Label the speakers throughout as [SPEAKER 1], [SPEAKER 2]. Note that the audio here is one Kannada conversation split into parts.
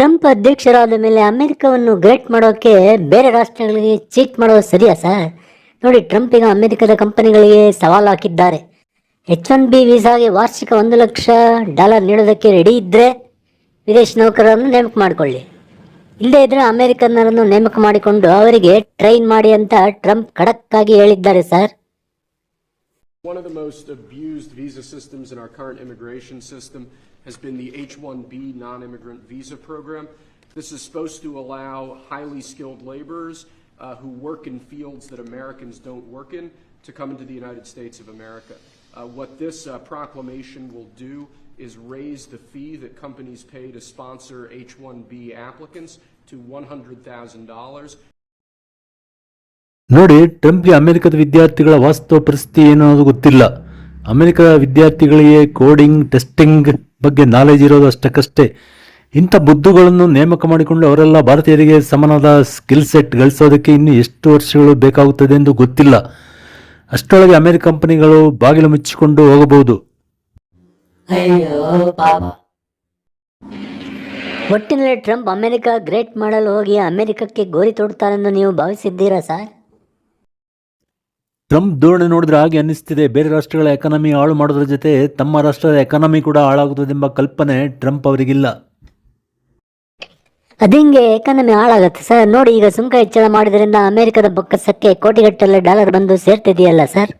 [SPEAKER 1] ಟ್ರಂಪ್ ಅಧ್ಯಕ್ಷರಾದ ಮೇಲೆ ಅಮೆರಿಕವನ್ನು ಗ್ರೇಟ್ ಮಾಡೋಕೆ ಬೇರೆ ರಾಷ್ಟ್ರಗಳಿಗೆ ಚೀಟ್ ಮಾಡೋದು ಸರಿಯಾ ಸರ್? ನೋಡಿ, ಟ್ರಂಪ್ ಈಗ ಅಮೆರಿಕದ ಕಂಪನಿಗಳಿಗೆ ಸವಾಲು ಹಾಕಿದ್ದಾರೆ. ಎಚ್ ಒನ್ ಬಿ ವೀಸಾಗೆ ವಾರ್ಷಿಕ ಒಂದು ಲಕ್ಷ ಡಾಲರ್ ನೀಡೋದಕ್ಕೆ ರೆಡಿ ಇದ್ದರೆ ವಿದೇಶಿ ನೌಕರರನ್ನು ನೇಮಕ ಮಾಡಿಕೊಳ್ಳಿ. ಇಲ್ಲದೇ ಇದ್ರೆ ಅಮೆರಿಕನ್ನರನ್ನು ನೇಮಕ ಮಾಡಿಕೊಂಡು ಅವರಿಗೆ ಟ್ರೈನ್ ಮಾಡಿ ಅಂತ ಟ್ರಂಪ್ ಖಡಕ್ ಆಗಿ ಹೇಳಿದ್ದಾರೆ sir.
[SPEAKER 2] One of the most abused visa systems in our current immigration system has been the H-1B non-immigrant visa program. This is supposed to allow highly skilled laborers uh, who work in fields that Americans don't work in to come into the United States of America. Uh, what this uh, proclamation will do is raise the fee that companies pay to sponsor H-1B applicants to $100,000.
[SPEAKER 3] ನೋಡಿ ಟ್ರಂಪ್ಗೆ ಅಮೆರಿಕದ ವಿದ್ಯಾರ್ಥಿಗಳ ವಾಸ್ತವ ಪರಿಸ್ಥಿತಿ ಏನು ಅನ್ನೋದು ಗೊತ್ತಿಲ್ಲ ಅಮೆರಿಕದ ವಿದ್ಯಾರ್ಥಿಗಳಿಗೆ ಕೋಡಿಂಗ್ ಟೆಸ್ಟಿಂಗ್ ಬಗ್ಗೆ ನಾಲೆಜ್ ಇರೋದು ಅಷ್ಟಕ್ಕಷ್ಟೇ. ಇಂಥ ಬುದ್ಧುಗಳನ್ನು ನೇಮಕ ಮಾಡಿಕೊಂಡು ಅವರೆಲ್ಲ ಭಾರತೀಯರಿಗೆ ಸಮನಾದ ಸ್ಕಿಲ್ ಸೆಟ್ ಗಳಿಸೋದಕ್ಕೆ ಇನ್ನು ಎಷ್ಟು ವರ್ಷಗಳು ಬೇಕಾಗುತ್ತದೆ ಎಂದು ಗೊತ್ತಿಲ್ಲ. ಅಷ್ಟರೊಳಗೆ ಅಮೆರಿಕ ಕಂಪನಿಗಳು ಬಾಗಿಲು ಮುಚ್ಚಿಕೊಂಡು ಹೋಗಬಹುದು.
[SPEAKER 1] ಒಟ್ಟಿನಲ್ಲಿ ಟ್ರಂಪ್ ಅಮೆರಿಕ ಗ್ರೇಟ್ ಮಾಡಲು ಹೋಗಿ ಅಮೆರಿಕಕ್ಕೆ ಗೋರಿ ತೊಡುತ್ತಾರೆಂದು ನೀವು ಭಾವಿಸಿದ್ದೀರಾ ಸರ್?
[SPEAKER 3] ಟ್ರಂಪ್ ಧೋರಣೆ ನೋಡಿದ್ರೆ ಹಾಗೆ ಅನ್ನಿಸ್ತಿದೆ. ಬೇರೆ ರಾಷ್ಟ್ರಗಳ ಎಕಾನಮಿ ಹಾಳು ಮಾಡೋದ್ರ ಜೊತೆ ತಮ್ಮ ರಾಷ್ಟ್ರದ ಎಕಾನಮಿ ಕೂಡ ಹಾಳಾಗುತ್ತದೆಂಬ ಕಲ್ಪನೆ ಟ್ರಂಪ್ ಅವರಿಗಿಲ್ಲ.
[SPEAKER 1] ಅದಿಂಗೆ ಎಕಾನಮಿ ಹಾಳಾಗತ್ತೆ ಸರ್? ನೋಡಿ ಈಗ ಸುಂಕ ಹೆಚ್ಚಳ ಮಾಡಿದ್ರಿಂದ ಅಮೆರಿಕದ ಬೊಕ್ಕಸಕ್ಕೆ ಕೋಟಿಗಟ್ಟಲೆ ಡಾಲರ್ ಬಂದು ಸೇರ್ತಿದೆಯಲ್ಲ ಸರ್?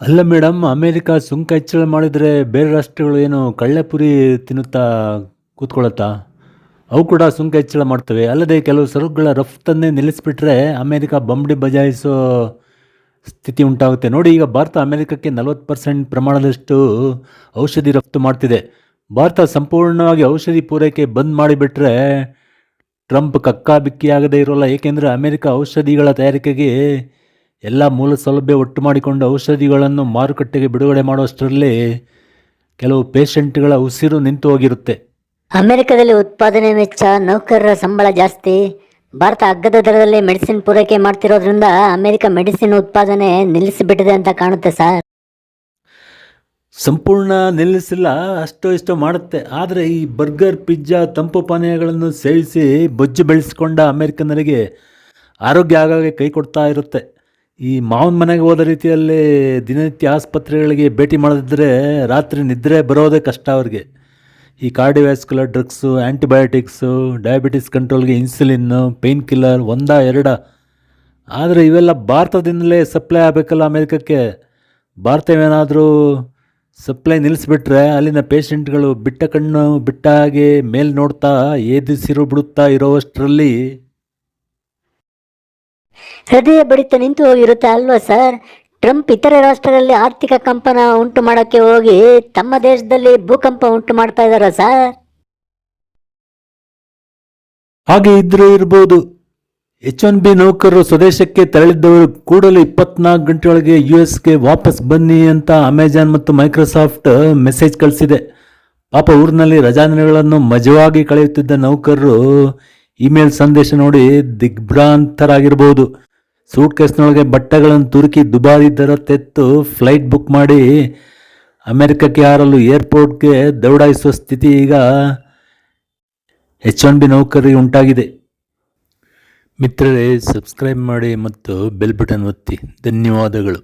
[SPEAKER 3] ಅಲ್ಲ ಮೇಡಮ್ ಅಮೆರಿಕ ಸುಂಕ ಹೆಚ್ಚಳ ಮಾಡಿದರೆ ಬೇರೆ ರಾಷ್ಟ್ರಗಳು ಏನು ಕಳ್ಳೆಪುರಿ ತಿನ್ನುತ್ತಾ ಕೂತ್ಕೊಳ್ಳುತ್ತಾ ಅವು ಕೂಡ ಸುಂಕ ಹೆಚ್ಚಳ ಮಾಡ್ತವೆ. ಅಲ್ಲದೆ ಕೆಲವು ಸರಕುಗಳ ರಫ್ತನ್ನೇ ನಿಲ್ಲಿಸಿಬಿಟ್ರೆ ಅಮೆರಿಕ ಬಂಬಡಿ ಬಜಾಯಿಸೋ ಸ್ಥಿತಿ ಉಂಟಾಗುತ್ತೆ. ನೋಡಿ, ಈಗ ಭಾರತ ಅಮೆರಿಕಕ್ಕೆ ನಲವತ್ತು ಪರ್ಸೆಂಟ್ ಪ್ರಮಾಣದಷ್ಟು ಔಷಧಿ ರಫ್ತು ಮಾಡ್ತಿದೆ. ಭಾರತ ಸಂಪೂರ್ಣವಾಗಿ ಔಷಧಿ ಪೂರೈಕೆ ಬಂದ್ ಮಾಡಿಬಿಟ್ರೆ ಟ್ರಂಪ್ ಕಕ್ಕಾಬಿಕ್ಕಿಯಾಗದೇ ಇರೋಲ್ಲ. ಏಕೆಂದರೆ ಅಮೆರಿಕ ಔಷಧಿಗಳ ತಯಾರಿಕೆಗೆ ಎಲ್ಲ ಮೂಲ ಸೌಲಭ್ಯ ಒಟ್ಟು ಮಾಡಿಕೊಂಡು ಔಷಧಿಗಳನ್ನು ಮಾರುಕಟ್ಟೆಗೆ ಬಿಡುಗಡೆ ಮಾಡುವಷ್ಟರಲ್ಲಿ ಕೆಲವು ಪೇಷಂಟ್ಗಳ ಉಸಿರು ನಿಂತು ಹೋಗಿರುತ್ತೆ.
[SPEAKER 1] ಅಮೆರಿಕದಲ್ಲಿ ಉತ್ಪಾದನೆ ವೆಚ್ಚ, ನೌಕರರ ಸಂಬಳ ಜಾಸ್ತಿ. ಭಾರತ ಅಗ್ಗದ ದರದಲ್ಲಿ ಮೆಡಿಸಿನ್ ಪೂರೈಕೆ ಮಾಡ್ತಿರೋದ್ರಿಂದ ಅಮೆರಿಕ ಮೆಡಿಸಿನ್ ಉತ್ಪಾದನೆ ನಿಲ್ಲಿಸಿಬಿಟ್ಟಿದೆ ಅಂತ ಕಾಣುತ್ತೆ ಸರ್.
[SPEAKER 3] ಸಂಪೂರ್ಣ ನಿಲ್ಲಿಸಿಲ್ಲ, ಅಷ್ಟೋ ಇಷ್ಟೋ ಮಾಡುತ್ತೆ. ಆದರೆ ಈ ಬರ್ಗರ್, ಪಿಜ್ಜಾ, ತಂಪು ಪಾನೀಯಗಳನ್ನು ಸೇವಿಸಿ ಬೊಜ್ಜು ಬೆಳೆಸ್ಕೊಂಡ ಅಮೆರಿಕನರಿಗೆ ಆರೋಗ್ಯ ಆಗಾಗ ಕೈ ಕೊಡ್ತಾ ಇರುತ್ತೆ. ಈ ಮಾವನ ಮನೆಗೆ ಹೋದ ರೀತಿಯಲ್ಲಿ ದಿನನಿತ್ಯ ಆಸ್ಪತ್ರೆಗಳಿಗೆ ಭೇಟಿ ಮಾಡದಿದ್ದರೆ ರಾತ್ರಿ ನಿದ್ರೆ ಬರೋದೇ ಕಷ್ಟ ಅವ್ರಿಗೆ. ಈ ಕಾರ್ಡಿವ್ಯಾಸ್ಕ್ಯುಲರ್ ಡ್ರಗ್ಸು ಆ್ಯಂಟಿಬಯೋಟಿಕ್ಸು ಡಯಾಬಿಟಿಸ್ ಕಂಟ್ರೋಲ್ಗೆ ಇನ್ಸುಲಿನ್ನು ಪೇಯ್ನ್ ಕಿಲ್ಲರ್ ಒಂದ ಎರಡ. ಆದರೆ ಇವೆಲ್ಲ ಭಾರತದಿಂದಲೇ ಸಪ್ಲೈ ಆಗಬೇಕಲ್ಲ ಅಮೇರಿಕಕ್ಕೆ? ಭಾರತವೇನಾದರೂ ಸಪ್ಲೈ ನಿಲ್ಲಿಸ್ಬಿಟ್ರೆ ಅಲ್ಲಿನ ಪೇಷಂಟ್ಗಳು ಬಿಟ್ಟ ಕಣ್ಣು ಬಿಟ್ಟ ಹಾಗೆ ಮೇಲ್ ನೋಡ್ತಾ ಏದಿಸಿರು ಬಿಡುತ್ತಾ ಇರೋವಷ್ಟರಲ್ಲಿ?
[SPEAKER 1] ಹೃದಯ ಬಡಿತ ನಿಂತು ಹೋಗಿರುತ್ತೆ ಅಲ್ವಾ ಸರ್? ಟ್ರಂಪ್ ಇತರೆ ರಾಷ್ಟ್ರಗಳಲ್ಲಿ ಆರ್ಥಿಕ ಕಂಪನ ಉಂಟು ಮಾಡೋಕ್ಕೆ ಹೋಗಿ ತಮ್ಮ ದೇಶದಲ್ಲಿ ಭೂಕಂಪ ಉಂಟು ಮಾಡ್ತಾ ಇದ್ದಾರಾ ಸರ್?
[SPEAKER 3] ಹಾಗೆ ಇದ್ರೂ ಇರ್ಬೋದು. ಎಚ್ ಒನ್ ಬಿ ನೌಕರರು ಸ್ವದೇಶಕ್ಕೆ ತೆರಳಿದ್ದವರು ಕೂಡಲೇ ಇಪ್ಪತ್ನಾಲ್ಕು ಗಂಟೆಯೊಳಗೆ ಯು ಎಸ್ಗೆ ವಾಪಸ್ ಬನ್ನಿ ಅಂತ ಅಮೆಜಾನ್ ಮತ್ತು ಮೈಕ್ರೋಸಾಫ್ಟ್ ಮೆಸೇಜ್ ಕಳಿಸಿದೆ. ಪಾಪ ಊರಿನಲ್ಲಿ ರಜಾದಿನಗಳನ್ನು ಮಜವಾಗಿ ಕಳೆಯುತ್ತಿದ್ದ ನೌಕರರು ಇಮೇಲ್ ಸಂದೇಶ ನೋಡಿ ದಿಗ್ಭ್ರಾಂತರಾಗಿರ್ಬೋದು. ಸೂಟ್ ಕೇಸ್ನೊಳಗೆ ಬಟ್ಟೆಗಳನ್ನು ತುರುಕಿ ದುಬಾರಿ ದರ ತೆತ್ತು ಫ್ಲೈಟ್ ಬುಕ್ ಮಾಡಿ ಅಮೆರಿಕಕ್ಕೆ ಹಾರಲು ಏರ್ಪೋರ್ಟ್ಗೆ ದೌಡಾಯಿಸುವ ಸ್ಥಿತಿ ಈಗ ಎಚ್ ಒನ್ ಬಿ ನೌಕರಿ ಉಂಟಾಗಿದೆ. ಮಿತ್ರರೇ, ಸಬ್ಸ್ಕ್ರೈಬ್ ಮಾಡಿ ಮತ್ತು ಬೆಲ್ ಬಟನ್ ಒತ್ತಿ. ಧನ್ಯವಾದಗಳು.